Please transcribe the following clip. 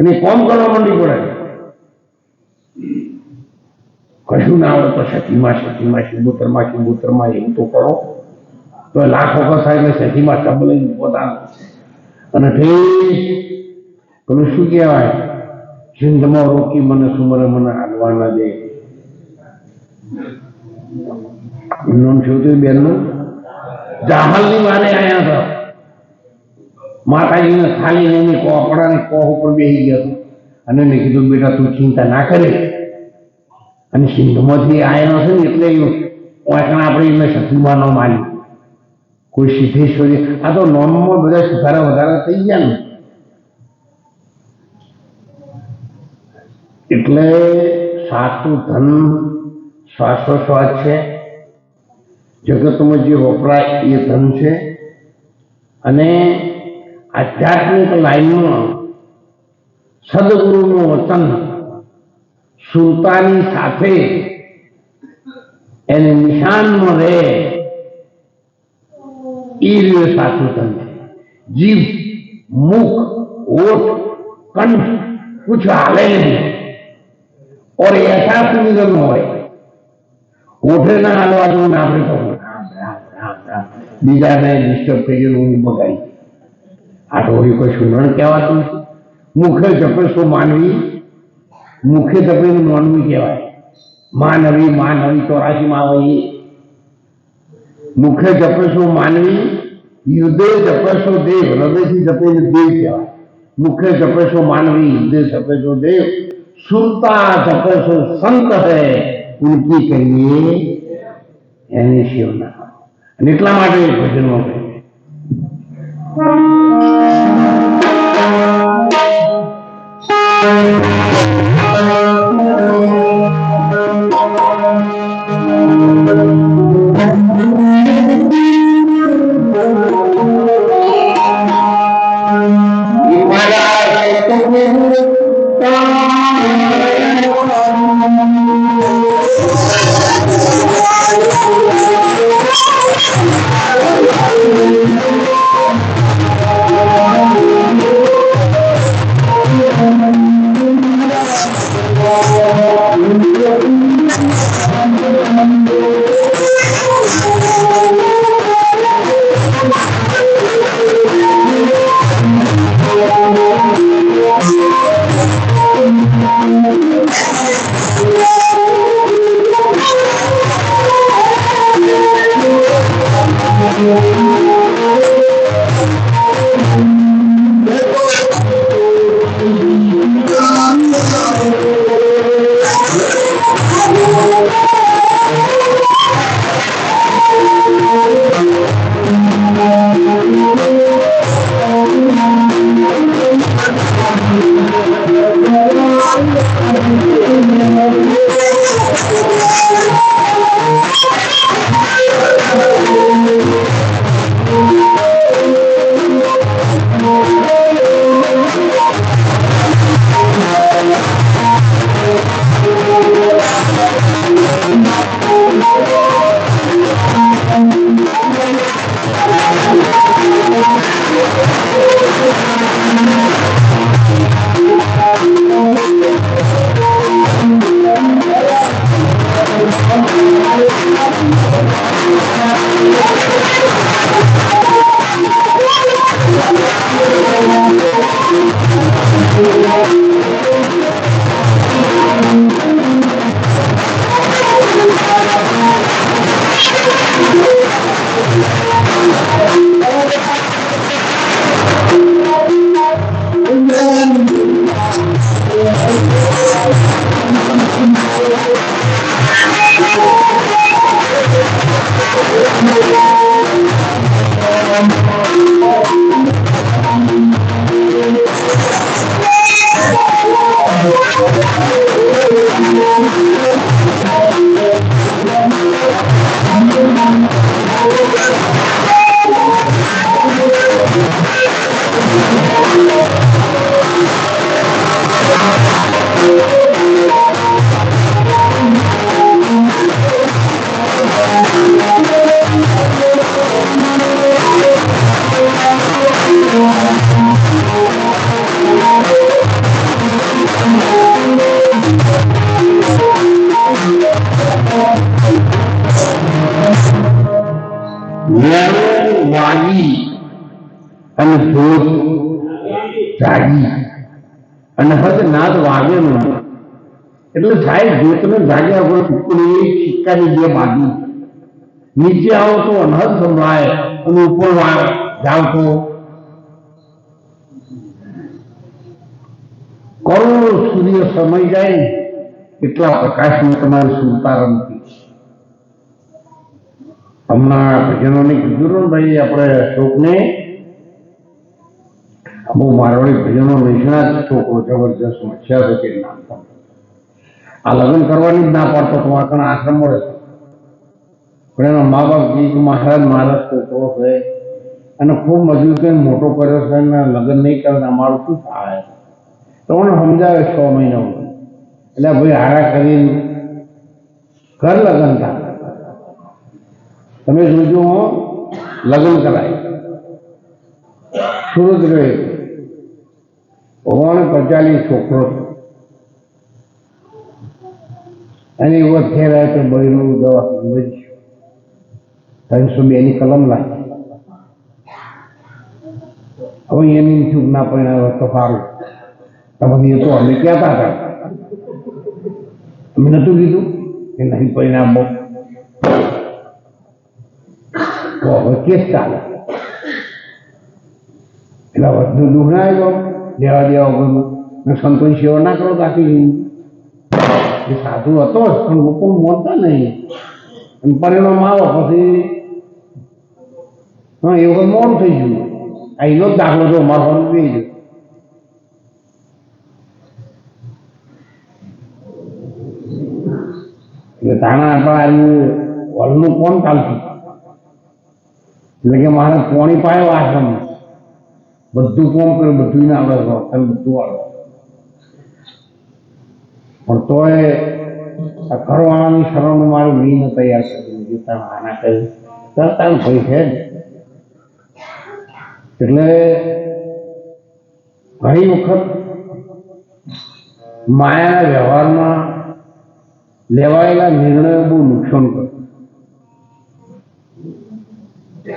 અને કોમ કરવા માંડી પડે? કશું ના આવડે તો સખીમાં સખીમાં શિબુતરમાં શિબુતરમાં એવું તો કરો. તો લાખ વખત થાય એટલે સખીમાં શબ્દ પોતાનું અને ઠીક પેલું શું કહેવાય? સિંધમાં રોકી મને સુમરે મને હાલવા ના દે. નામ શું થયું બેનનું? જાહલની માને આયા હતા. માતાજીને ખાલી એની કોપડાને કોહ ઉપર બેસી ગયો હતો. અને એને કીધું, બેટા, તું ચિંતા ના કરે. અને સિંધમાંથી આયનો છે ને એટલે વાંકણા આપણે એમને શક્તિમાં ન માની કોઈ સિદ્ધેશ્વરી આ તો નોનમાં બધા સુધારા વધારા થઈ ગયા ને. એટલે સાચું ધન શ્વાસોશ્વાસ છે. જગતમાં જે વપરાય એ ધન છે. અને આધ્યાત્મિક લાઈનમાં સદગુરુનું વચન સુરતાની સાથે એને નિશાનમાં રહે એ રીતે સાચું ધન છે જીભ મુખ ઓઠ કંઠ कुछ हाले नहीं और ऐसा सुंदर હોય ઓઠે ના હાલવા દો ને આપણે તો રામ રામ રામ રામ બીજાને ડિસ્ટર્બ થઈ ગયું ઊંઘ બગાડી આ તો વળી કોઈ નણ કહેવાતું નથી. મુખે જપે શું માનવી, મુખે જપે માનવી કહેવાય. માનવી માનવી ચોરાશીમાં આવે મુખે જપે શું માનવી, યુદ્ધે જપે શું દેવ, હૃદયથી જપે એને દેવ કહેવાય. મુખે જપે શું માનવી, યુદ્ધે જપે શું દેવ. સુરતા જપે શું સંત હે. ઉનકી કહીએ? એની શિવના અને એટલા માટે ભજનો ભજનમાં Thank you. જાગી અને હદ નાદ વાગે ન એટલે સાહેબ જોતને જાગ્યા હોય ટુકડી સિક્કાની બે બાજુ. નીચે આવો તો અનહદ સંભળાય અને ઉપર વા- જાઓ તો. કરોડો સૂર્ય સમય જાય, એટલા પ્રકાશમાં તમારી સુરતા રમતી હમણાં ભજનોને કીધું ભાઈ, આપણે શોકને બહુ મારવાડી ભજનો નિષ્ણાત છોકરો જબરજસ્ત હોશિયાર છે તે નામ પણ. આ લગ્ન કરવાની જ ના પાડતો, તો આ કણ આશ્રમ મળે પણ એના મા બાપ ગીત મહારાજ મહારાજ છોકરો છે. અને ખૂબ મજૂર કે મોટો કર્યો છે, અને લગ્ન નહીં કરે અમારું શું થાય? તો મને સમજાવે છ મહિના એટલે ભાઈ હારા કરીને ઘર લગ્ન થાય તમે જોજો લગ્ન કરાય. સુરત રહે ભગવાન પચાલી છોકરો અને એવો ઘેર તો બહેનું દવા ત્રણસો બે ની કલમ લાગી. હવે એની ચૂક ના પરિણામ તો સારું. તમે તો અમે કહેતા હતા. અમે નતું કીધું કે નહીં પરિણામ તો હવે કેસ ચાલે. એટલે વધુ દુઃખ ના આવ્યો. લેવા દેવા વગરનું સંતોષ સેવા ના કરો આખી એ સાધુ હતો જ, પણ લોકો મોનતા નહીં. પરિણામ આવો, પછી હા, એ વખત મોડું થઈ ગયું. આ એનો જ દાખલો જો મારો થઈ ગયો એટલે તાણા આપણા હોલનું કોણ ચાલતું? એટલે કે મારે પોણી પાયો આશ્રમ બધું કોમ કર્યું, બધું ના આવડે તો બધું આવડે પણ તોય આ ઘરવાળાની શરણ મારું મીન તૈયાર કરી દીધું આના કહ્યું તાર તારું ભાઈ છે. એટલે ઘણી વખત માયાના વ્યવહારમાં લેવાયેલા નિર્ણયો બહુ નુકસાન કરે